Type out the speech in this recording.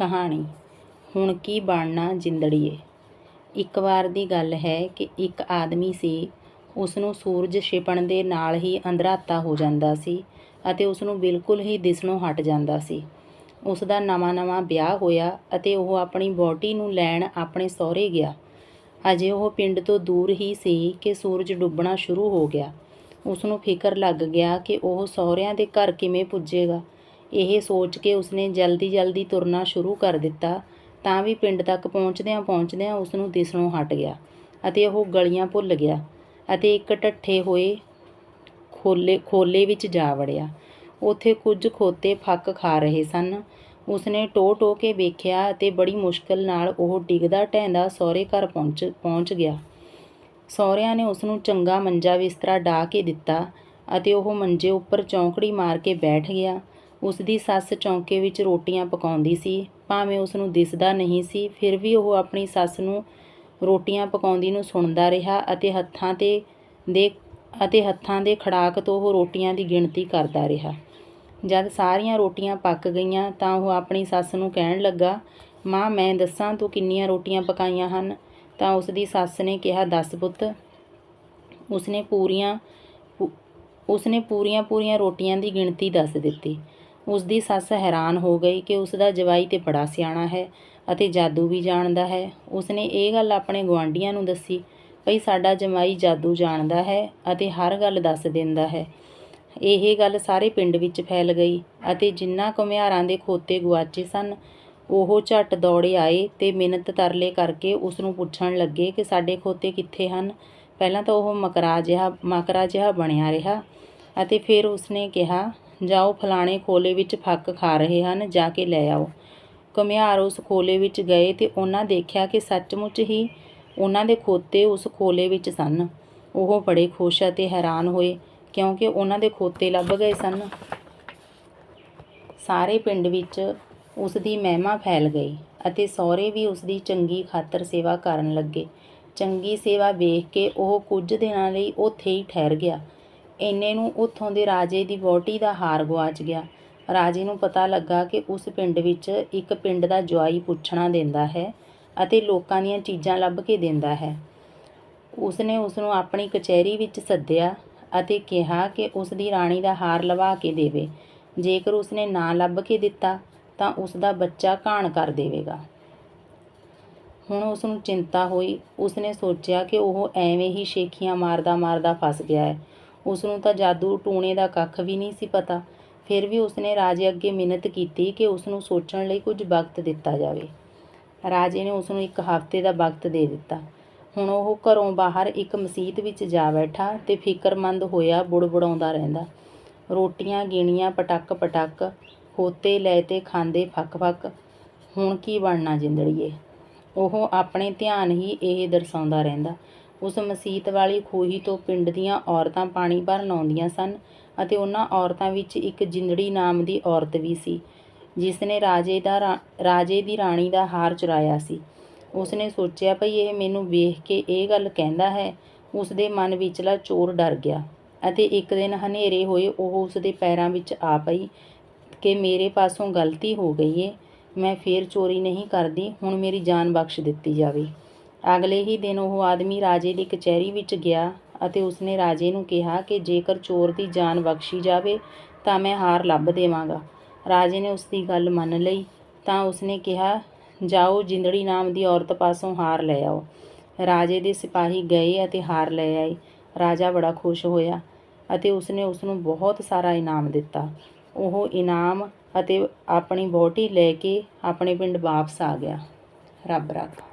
ਕਹਾਣੀ। ਹੁਣ ਕੀ ਬਣਨਾ ਜਿੰਦੜੀਏ। ਇੱਕ ਵਾਰ ਦੀ ਗੱਲ ਹੈ ਕਿ ਇੱਕ ਆਦਮੀ ਸੀ ਉਸ ਨੂੰ ਸੂਰਜ ਛਿਪਣ ਦੇ ਨਾਲ ਹੀ ਅੰਧਰਾਤਾ ਹੋ ਜਾਂਦਾ ਸੀ ਅਤੇ ਉਸ ਨੂੰ ਬਿਲਕੁਲ ਹੀ ਦਿਸਣੋਂ ਹਟ ਜਾਂਦਾ ਸੀ। ਉਸ ਦਾ ਨਵਾਂ-ਨਵਾਂ ਵਿਆਹ ਹੋਇਆ ਅਤੇ ਉਹ ਆਪਣੀ ਬੋਟੀ ਨੂੰ ਲੈਣ ਆਪਣੇ ਸਹੁਰੇ ਗਿਆ। ਅਜੇ ਉਹ ਪਿੰਡ ਤੋਂ ਦੂਰ ਹੀ ਸੀ ਕਿ ਸੂਰਜ ਡੁੱਬਣਾ ਸ਼ੁਰੂ ਹੋ ਗਿਆ। ਉਸ ਨੂੰ ਫਿਕਰ ਲੱਗ ਗਿਆ ਕਿ ਉਹ ਸਹੁਰਿਆਂ ਦੇ ਘਰ ਕਿਵੇਂ ਪੁੱਜੇਗਾ। ਇਹ ਸੋਚ ਕੇ ਉਸਨੇ ਜਲਦੀ-ਜਲਦੀ ਤੁਰਨਾ ਸ਼ੁਰੂ ਕਰ ਦਿੱਤਾ, ਤਾਂ ਵੀ ਪਿੰਡ ਤੱਕ ਪਹੁੰਚਦਿਆਂ ਪਹੁੰਚਦਿਆਂ ਉਸ ਨੂੰ ਦਿਸਣੋਂ ਹਟ ਗਿਆ ਅਤੇ ਉਹ ਗਲੀਆਂ ਭੁੱਲ ਗਿਆ ਅਤੇ ਇੱਕ ਢੱਠੇ ਹੋਏ ਖੋਲੇ ਖੋਲੇ ਵਿੱਚ ਜਾ ਵੜਿਆ। ਉੱਥੇ ਕੁਝ ਖੋਤੇ ਫੱਕ ਖਾ ਰਹੇ ਸਨ। ਉਸਨੇ ਟੋਹ ਟੋਹ ਕੇ ਵੇਖਿਆ ਅਤੇ ਬੜੀ ਮੁਸ਼ਕਲ ਨਾਲ ਉਹ ਡਿੱਗਦਾ ਢਹਿੰਦਾ ਸਹੁਰੇ ਘਰ ਪਹੁੰਚ ਪਹੁੰਚ ਗਿਆ। ਸਹੁਰਿਆਂ ਨੇ ਉਸਨੂੰ ਚੰਗਾ ਮੰਜਾ ਬਿਸਤਰਾ ਡਾਹ ਕੇ ਦਿੱਤਾ ਅਤੇ ਉਹ ਮੰਜੇ ਉੱਪਰ ਚੌਂਕੜੀ ਮਾਰ ਕੇ ਬੈਠ ਗਿਆ। ਉਸ ਦੀ ਸੱਸ ਚੌਂਕੇ ਵਿੱਚ ਰੋਟੀਆਂ ਪਕਾਉਂਦੀ ਸੀ। ਭਾਵੇਂ ਉਸ ਨੂੰ ਦਿਸਦਾ ਨਹੀਂ ਸੀ, ਫਿਰ ਵੀ ਉਹ ਆਪਣੀ ਸੱਸ ਨੂੰ ਰੋਟੀਆਂ ਪਕਾਉਂਦੀ ਨੂੰ ਸੁਣਦਾ ਰਿਹਾ ਅਤੇ ਹੱਥਾਂ ਤੇ ਦੇ, ਅਤੇ ਹੱਥਾਂ ਦੇ ਖੜਾਕ ਤੋਂ ਉਹ ਰੋਟੀਆਂ ਦੀ ਗਿਣਤੀ ਕਰਦਾ ਰਿਹਾ। ਜਦ ਸਾਰੀਆਂ ਰੋਟੀਆਂ ਪੱਕ ਗਈਆਂ ਤਾਂ ਉਹ ਆਪਣੀ ਸੱਸ ਨੂੰ ਕਹਿਣ ਲੱਗਾ, ਮਾਂ, ਮੈਂ ਦੱਸਾਂ ਤੂੰ ਕਿੰਨੀਆਂ ਰੋਟੀਆਂ ਪਕਾਈਆਂ ਹਨ? ਤਾਂ ਉਸ ਦੀ ਸੱਸ ਨੇ ਕਿਹਾ, ਦੱਸ ਪੁੱਤ। ਉਸਨੇ ਪੂਰੀਆਂ ਉਸਨੇ ਪੂਰੀਆਂ ਪੂਰੀਆਂ ਰੋਟੀਆਂ ਦੀ ਗਿਣਤੀ ਦੱਸ ਦਿੱਤੀ। ਉਸ ਦੀ ਸੱਸ ਹੈਰਾਨ ਹੋ ਗਈ ਕਿ ਉਸ ਦਾ ਜਵਾਈ ਤੇ ਬੜਾ ਸਿਆਣਾ ਹੈ ਅਤੇ ਜਾਦੂ ਵੀ ਜਾਣਦਾ ਹੈ। ਉਸਨੇ ਇਹ ਗੱਲ ਆਪਣੇ ਗੁਆਂਢੀਆਂ ਨੂੰ ਦੱਸੀ, ਭਈ ਸਾਡਾ ਜਮਾਈ ਜਾਦੂ ਜਾਣਦਾ ਹੈ ਅਤੇ ਹਰ ਗੱਲ ਦੱਸ ਦਿੰਦਾ ਹੈ। ਇਹ ਗੱਲ ਸਾਰੇ ਪਿੰਡ ਵਿੱਚ ਫੈਲ ਗਈ ਅਤੇ ਜਿੰਨਾ ਘੁਮਿਆਰਾਂ ਦੇ ਖੋਤੇ ਗੁਆਚੇ ਸਨ, ਉਹ ਝੱਟ ਦੌੜੇ ਆਏ ਤੇ ਮਿਹਨਤ ਤਰਲੇ ਕਰਕੇ ਉਸ ਨੂੰ ਪੁੱਛਣ ਲੱਗੇ ਕਿ ਸਾਡੇ ਖੋਤੇ ਕਿੱਥੇ ਹਨ? ਪਹਿਲਾਂ ਤਾਂ ਉਹ ਮਕਰਾ ਜਿਹਾ ਮਕਰਾ ਜਿਹਾ ਬਣਿਆ ਰਿਹਾ ਅਤੇ ਫਿਰ ਉਸਨੇ ਕਿਹਾ ਜਾਓ, ਫਲਾਣੇ ਖੋਲੇ ਵਿੱਚ ਫੱਕ ਖਾ ਰਹੇ ਹਨ, ਜਾ ਕੇ ਲੈ ਆਓ। ਘੁਮਿਆਰ ਉਸ ਖੋਲੇ ਵਿੱਚ ਗਏ ਤੇ ਉਹਨਾਂ ਦੇਖਿਆ ਕਿ ਸੱਚਮੁੱਚ ਹੀ ਉਹਨਾਂ ਦੇ ਖੋਤੇ ਉਸ ਖੋਲੇ ਵਿੱਚ ਸਨ। ਉਹ ਬੜੇ ਖੁਸ਼ ਅਤੇ ਹੈਰਾਨ ਹੋਏ, ਕਿਉਂਕਿ ਉਹਨਾਂ ਦੇ ਖੋਤੇ ਲੱਭ ਗਏ ਸਨ। ਸਾਰੇ ਪਿੰਡ ਵਿੱਚ ਉਸ ਦੀ ਮਹਿਮਾ ਫੈਲ ਗਈ ਅਤੇ ਸਹੁਰੇ ਵੀ ਉਸ ਦੀ ਚੰਗੀ ਖਾਤਰ ਸੇਵਾ ਕਰਨ ਲੱਗੇ। ਚੰਗੀ ਸੇਵਾ ਵੇਖ ਕੇ ਉਹ ਕੁਝ ਦਿਨਾਂ ਲਈ ਉੱਥੇ ਹੀ ਠਹਿਰ ਗਿਆ। ਇੰਨੇ ਨੂੰ ਉੱਥੋਂ ਦੇ ਰਾਜੇ ਦੀ ਵਹੁਟੀ ਦਾ ਹਾਰ ਗੁਆਚ ਗਿਆ। ਰਾਜੇ ਨੂੰ ਪਤਾ ਲੱਗਾ ਕਿ ਉਸ ਪਿੰਡ ਵਿੱਚ ਇੱਕ ਪਿੰਡ ਦਾ ਜਵਾਈ ਪੁੱਛਣਾ ਦਿੰਦਾ ਹੈ ਅਤੇ ਲੋਕਾਂ ਦੀਆਂ ਚੀਜ਼ਾਂ ਲੱਭ ਕੇ ਦਿੰਦਾ ਹੈ। ਉਸਨੇ ਉਸ ਨੂੰ ਆਪਣੀ ਕਚਹਿਰੀ ਵਿੱਚ ਸੱਦਿਆ ਅਤੇ ਕਿਹਾ ਕਿ ਉਸ ਦੀ ਰਾਣੀ ਦਾ ਹਾਰ ਲਵਾ ਕੇ ਦੇਵੇ। ਜੇਕਰ ਉਸਨੇ ਨਾ ਲੱਭ ਕੇ ਦਿੱਤਾ, ਤਾਂ ਉਸ ਦਾ ਬੱਚਾ ਘਾਣ ਕਰ ਦੇਵੇਗਾ। ਹੁਣ ਉਸ ਨੂੰ ਚਿੰਤਾ ਹੋਈ। ਉਸਨੇ ਸੋਚਿਆ ਕਿ ਉਹ ਐਵੇਂ ਹੀ ਸ਼ੇਖੀਆਂ ਮਾਰਦਾ ਮਾਰਦਾ ਫਸ ਗਿਆ ਹੈ। ਉਸ ਨੂੰ ਤਾਂ ਜਾਦੂ ਟੂਣੇ ਦਾ ਕੱਖ ਵੀ ਨਹੀਂ ਸੀ ਪਤਾ। ਫਿਰ ਵੀ ਉਸਨੇ ਰਾਜੇ ਅੱਗੇ ਮਿਹਨਤ ਕੀਤੀ ਕਿ ਉਸ ਨੂੰ ਸੋਚਣ ਲਈ ਕੁਝ ਵਕਤ ਦਿੱਤਾ ਜਾਵੇ। ਰਾਜੇ ਨੇ ਉਸ ਨੂੰ ਇੱਕ ਹਫ਼ਤੇ ਦਾ ਵਕਤ ਦੇ ਦਿੱਤਾ। ਹੁਣ ਉਹ ਘਰੋਂ ਬਾਹਰ ਇੱਕ ਮਸਜਿਦ ਵਿੱਚ ਜਾ ਬੈਠਾ ਤੇ ਫਿਕਰਮੰਦ ਹੋਇਆ ਬੁੜਬੁੜਾਉਂਦਾ ਰਹਿੰਦਾ। ਰੋਟੀਆਂ, ਗਿਣੀਆਂ, ਪਟਕ ਪਟਕ ਹੋਤੇ ਲੈ ਤੇ ਖਾਂਦੇ ਫੱਕ ਫੱਕ। ਹੁਣ ਕੀ ਬਣਨਾ ਜਿੰਦੜੀਏ? ਉਹ ਆਪਣੇ ਧਿਆਨ ਹੀ ਇਹ ਦਰਸਾਉਂਦਾ ਰਹਿੰਦਾ। ਉਸ ਮਸੀਤ ਵਾਲੀ ਖੂਹੀ ਤੋਂ ਪਿੰਡ ਦੀਆਂ ਔਰਤਾਂ ਪਾਣੀ ਭਰਨ ਆਉਂਦੀਆਂ ਸਨ ਅਤੇ ਉਹਨਾਂ ਔਰਤਾਂ ਵਿੱਚ ਇੱਕ ਜਿੰਦੜੀ ਨਾਮ ਦੀ ਔਰਤ ਵੀ ਸੀ ਜਿਸ ਨੇ ਰਾਜੇ ਦਾ ਰਾਜੇ ਦੀ ਰਾਣੀ ਦਾ ਹਾਰ ਚੁਰਾਇਆ ਸੀ। ਉਸਨੇ ਸੋਚਿਆ, ਭਈ ਇਹ ਮੈਨੂੰ ਵੇਖ ਕੇ ਇਹ ਗੱਲ ਕਹਿੰਦਾ ਹੈ ਉਸ ਦੇ ਮਨ ਵਿਚਲਾ ਚੋਰ ਡਰ ਗਿਆ ਅਤੇ ਇੱਕ ਦਿਨ ਹਨੇਰੇ ਹੋਏ ਉਹ ਉਸ ਦੇ ਪੈਰਾਂ ਵਿੱਚ ਆ ਪਈ ਕਿ ਮੇਰੇ ਪਾਸੋਂ ਗਲਤੀ ਹੋ ਗਈ ਏ, ਮੈਂ ਫੇਰ ਚੋਰੀ ਨਹੀਂ ਕਰਦੀ, ਹੁਣ ਮੇਰੀ ਜਾਨ ਬਖਸ਼ ਦਿੱਤੀ ਜਾਵੇ। ਅਗਲੇ ਹੀ ਦਿਨ ਉਹ ਆਦਮੀ ਰਾਜੇ ਦੀ ਕਚਹਿਰੀ ਵਿੱਚ ਗਿਆ ਅਤੇ ਉਸਨੇ ਰਾਜੇ ਨੂੰ ਕਿਹਾ ਕਿ ਜੇਕਰ ਚੋਰ ਦੀ ਜਾਨ ਬਖਸ਼ੀ ਜਾਵੇ ਤਾਂ ਮੈਂ ਹਾਰ ਲੱਭ ਦੇਵਾਂਗਾ। ਰਾਜੇ ਨੇ ਉਸ ਦੀ ਗੱਲ ਮੰਨ ਲਈ ਤਾਂ ਉਸਨੇ ਕਿਹਾ, ਜਾਓ, ਜਿੰਦੜੀ ਨਾਮ ਦੀ ਔਰਤ ਪਾਸੋਂ ਹਾਰ ਲੈ ਆਓ। ਰਾਜੇ ਦੇ ਸਿਪਾਹੀ ਗਏ ਅਤੇ ਹਾਰ ਲੈ ਆਏ। ਰਾਜਾ ਬੜਾ ਖੁਸ਼ ਹੋਇਆ ਅਤੇ ਉਸਨੇ ਉਸ ਨੂੰ ਬਹੁਤ ਸਾਰਾ ਇਨਾਮ ਦਿੱਤਾ। ਉਹ ਇਨਾਮ ਅਤੇ ਆਪਣੀ ਵਹੁਟੀ ਲੈ ਕੇ ਆਪਣੇ ਪਿੰਡ ਵਾਪਸ ਆ ਗਿਆ। ਰੱਬ ਰੱਖਾ।